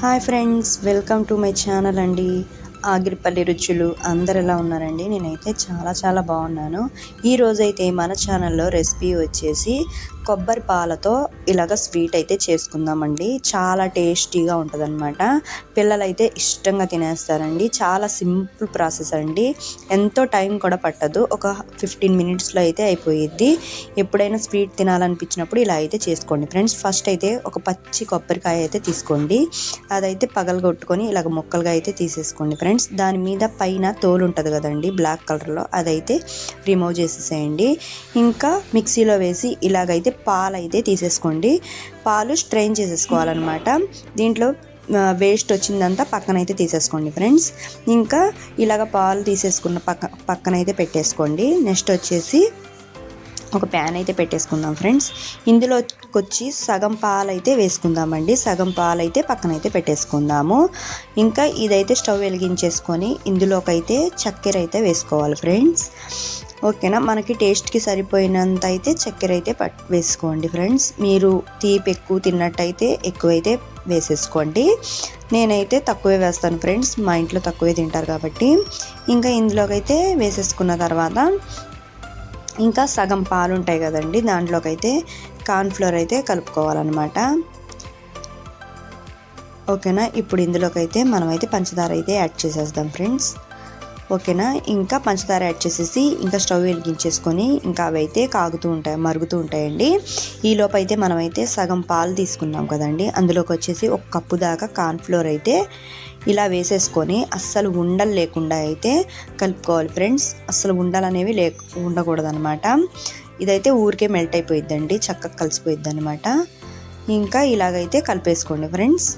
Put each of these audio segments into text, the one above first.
Hi friends welcome to my channel అండి. ఆగిరిపల్లి రుచులు అందరు ఎలా ఉన్నారండి? నేనైతే చాలా చాలా బాగున్నాను. ఈరోజైతే మన ఛానల్లో రెసిపీ వచ్చేసి కొబ్బరి పాలతో ఇలాగ స్వీట్ అయితే చేసుకుందామండి. చాలా టేస్టీగా ఉంటుందన్నమాట. పిల్లలైతే ఇష్టంగా తినేస్తారండి. చాలా సింపుల్ ప్రాసెస్ అండి. ఎంతో టైం కూడా పట్టదు. ఒక ఫిఫ్టీన్ మినిట్స్లో అయితే అయిపోయిద్ది. ఎప్పుడైనా స్వీట్ తినాలనిపించినప్పుడు ఇలా అయితే చేసుకోండి. ఫ్రెండ్స్ ఫస్ట్ అయితే ఒక పచ్చి కొబ్బరికాయ అయితే తీసుకోండి. అదైతే పగలగొట్టుకొని ఇలాగ ముక్కలుగా అయితే తీసేసుకోండి ఫ్రెండ్స్. దాని మీద పైన తోలు ఉంటుంది కదండి బ్లాక్ కలర్లో అదైతే రిమూవ్ చేసేసేయండి. ఇంకా మిక్సీలో వేసి ఇలాగైతే పాలైతే తీసేసుకోండి. తీసేసుకోండి పాలు స్ట్రెయిన్ చేసేసుకోవాలన్నమాట. దీంట్లో వేస్ట్ వచ్చిందంతా పక్కనైతే తీసేసుకోండి ఫ్రెండ్స్ ఇంకా ఇలాగ పాలు తీసేసుకున్న పక్క పక్కనైతే పెట్టేసుకోండి. నెక్స్ట్ వచ్చేసి ఒక ప్యాన్ అయితే పెట్టేసుకుందాం ఫ్రెండ్స్ ఇందులోకి వచ్చి సగం పాలు అయితే వేసుకుందామండి. సగం పాలు అయితే పక్కనైతే పెట్టేసుకుందాము. ఇంకా ఇదైతే స్టవ్ వెలిగించేసుకొని ఇందులోకైతే చక్కెర అయితే వేసుకోవాలి ఫ్రెండ్స్ ఓకేనా? మనకి టేస్ట్కి సరిపోయినంత అయితే చక్కెర అయితే పట్ వేసుకోండి ఫ్రెండ్స్. మీరు తీపి ఎక్కువ తిన్నట్టయితే ఎక్కువైతే వేసేసుకోండి. నేనైతే తక్కువే వేస్తాను ఫ్రెండ్స్. మా ఇంట్లో తక్కువే తింటారు కాబట్టి. ఇంకా ఇందులోకైతే వేసేసుకున్న తర్వాత ఇంకా సగం పాలు ఉంటాయి కదండి. దాంట్లోకైతే కార్న్ఫ్లోర్ అయితే కలుపుకోవాలన్నమాట. ఓకేనా? ఇప్పుడు ఇందులోకైతే మనమైతే పంచదార అయితే యాడ్ చేసేద్దాం ఫ్రెండ్స్. ఓకేనా? ఇంకా పంచదార యాడ్ చేసేసి ఇంకా స్టవ్ వెలిగించేసుకొని ఇంకా అవి అయితే కాగుతూ ఉంటాయి మరుగుతూ ఉంటాయండి. ఈ లోపు అయితే మనమైతే సగం పాలు తీసుకున్నాం కదండి. అందులోకి వచ్చేసి ఒక కప్పు దాకా కార్న్ఫ్లోర్ అయితే ఇలా వేసేసుకొని అస్సలు ఉండలు లేకుండా అయితే కలుపుకోవాలి ఫ్రెండ్స్. అస్సలు ఉండలు అనేవి లే ఉండకూడదు అనమాట ఇదైతే ఊరికే మెల్ట్ అయిపోయిద్దండి చక్కగా కలిసిపోయిద్ది అనమాట ఇంకా ఇలాగైతే కలిపేసుకోండి ఫ్రెండ్స్.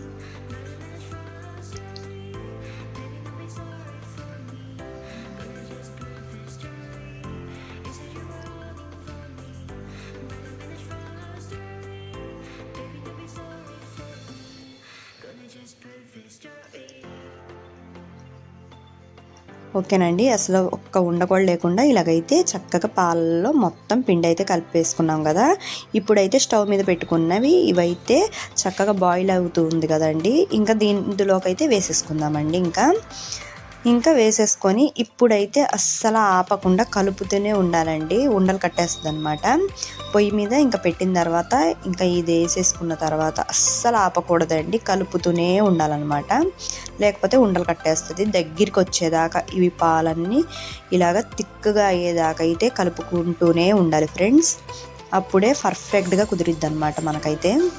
ఓకేనండి. అసలు ఒక్క ఉండకూడ లేకుండా ఇలాగైతే చక్కగా పాలలో మొత్తం పిండి అయితే కలిపేసుకున్నాం కదా. ఇప్పుడైతే స్టవ్ మీద పెట్టుకున్నవి ఇవైతే చక్కగా బాయిల్ అవుతుంది కదండి. ఇంకా దీనిలోకి అయితే వేసేసుకుందామండి ఇంకా. ఇంకా వేసేసుకొని ఇప్పుడైతే అస్సలు ఆపకుండా కలుపుతూనే ఉండాలండి. ఉండలు కట్టేస్తుంది అనమాట పొయ్యి మీద ఇంకా పెట్టిన తర్వాత ఇంకా ఇది వేసేసుకున్న తర్వాత అస్సలు ఆపకూడదండి. కలుపుతూనే ఉండాలన్నమాట. లేకపోతే ఉండలు కట్టేస్తుంది. దగ్గరికి వచ్చేదాకా ఇవి పాలన్నీ ఇలాగ తిక్కుగా అయ్యేదాకా అయితే కలుపుకుంటూనే ఉండాలి ఫ్రెండ్స్. అప్పుడే పర్ఫెక్ట్గా కుదిరిద్ది అనమాట మనకైతే.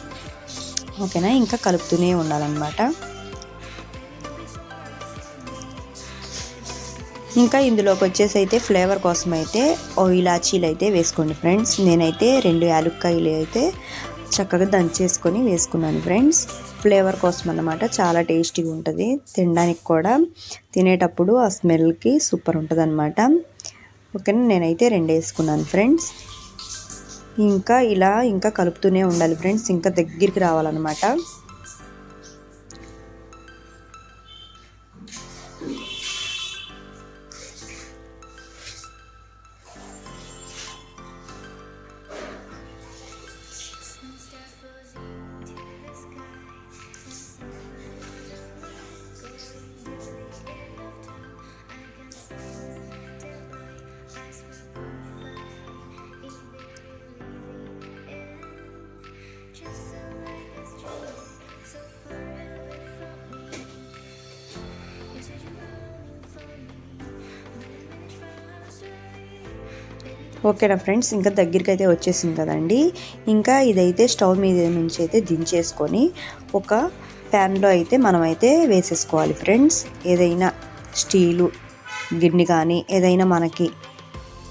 ఓకేనా? ఇంకా కలుపుతూనే ఉండాలన్నమాట. ఇంకా ఇందులోకి వచ్చేసి అయితే ఫ్లేవర్ కోసం అయితే ఓ ఇలాచీలు అయితే వేసుకోండి ఫ్రెండ్స్. నేనైతే రెండు యాలుక్కాయలు అయితే చక్కగా దంచేసుకొని వేసుకున్నాను ఫ్రెండ్స్. ఫ్లేవర్ కోసం అన్నమాట చాలా టేస్టీగా ఉంటుంది. తినడానికి కూడా తినేటప్పుడు ఆ స్మెల్కి సూపర్ ఉంటుంది అనమాట ఓకేనా? నేనైతే రెండు వేసుకున్నాను ఫ్రెండ్స్. ఇంకా ఇలా ఇంకా కలుపుతూనే ఉండాలి ఫ్రెండ్స్. ఇంకా దగ్గరికి రావాలన్నమాట. ఓకేనా ఫ్రెండ్స్ ఇంకా దగ్గరికి అయితే వచ్చేసింది కదండి. ఇంకా ఇదైతే స్టవ్ మీద నుంచి అయితే దించేసుకొని ఒక ప్యాన్లో అయితే మనమైతే వేసేసుకోవాలి ఫ్రెండ్స్ ఏదైనా స్టీలు గిన్నె కానీ ఏదైనా మనకి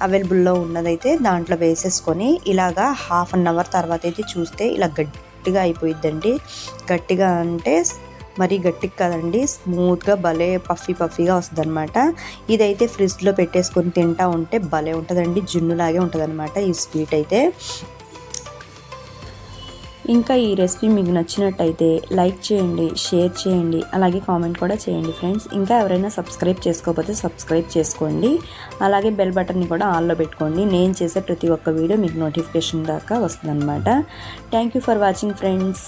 అవైలబుల్లో ఉన్నదైతే దాంట్లో వేసేసుకొని ఇలాగా హాఫ్ అన్ అవర్ తర్వాత అయితే చూస్తే ఇలా గట్టిగా అయిపోయిద్దండి. గట్టిగా అంటే మరీ గట్టిగా కదండి స్మూత్గా భలే పఫీ పఫీగా వస్తుంది అనమాట ఇదైతే ఫ్రిడ్జ్లో పెట్టేసుకొని తింటా ఉంటే భలే ఉంటుందండి జున్నులాగే ఉంటుంది అనమాట ఈ స్వీట్ అయితే. ఇంకా ఈ రెసిపీ మీకు నచ్చినట్టయితే లైక్ చేయండి షేర్ చేయండి అలాగే కామెంట్ కూడా చేయండి ఫ్రెండ్స్. ఇంకా ఎవరైనా సబ్స్క్రైబ్ చేసుకోకపోతే సబ్స్క్రైబ్ చేసుకోండి. అలాగే బెల్ బటన్ని కూడా ఆన్లో పెట్టుకోండి. నేను చేసే ప్రతి ఒక్క వీడియో మీకు నోటిఫికేషన్ దాకా వస్తుందన్నమాట. Thank you for watching friends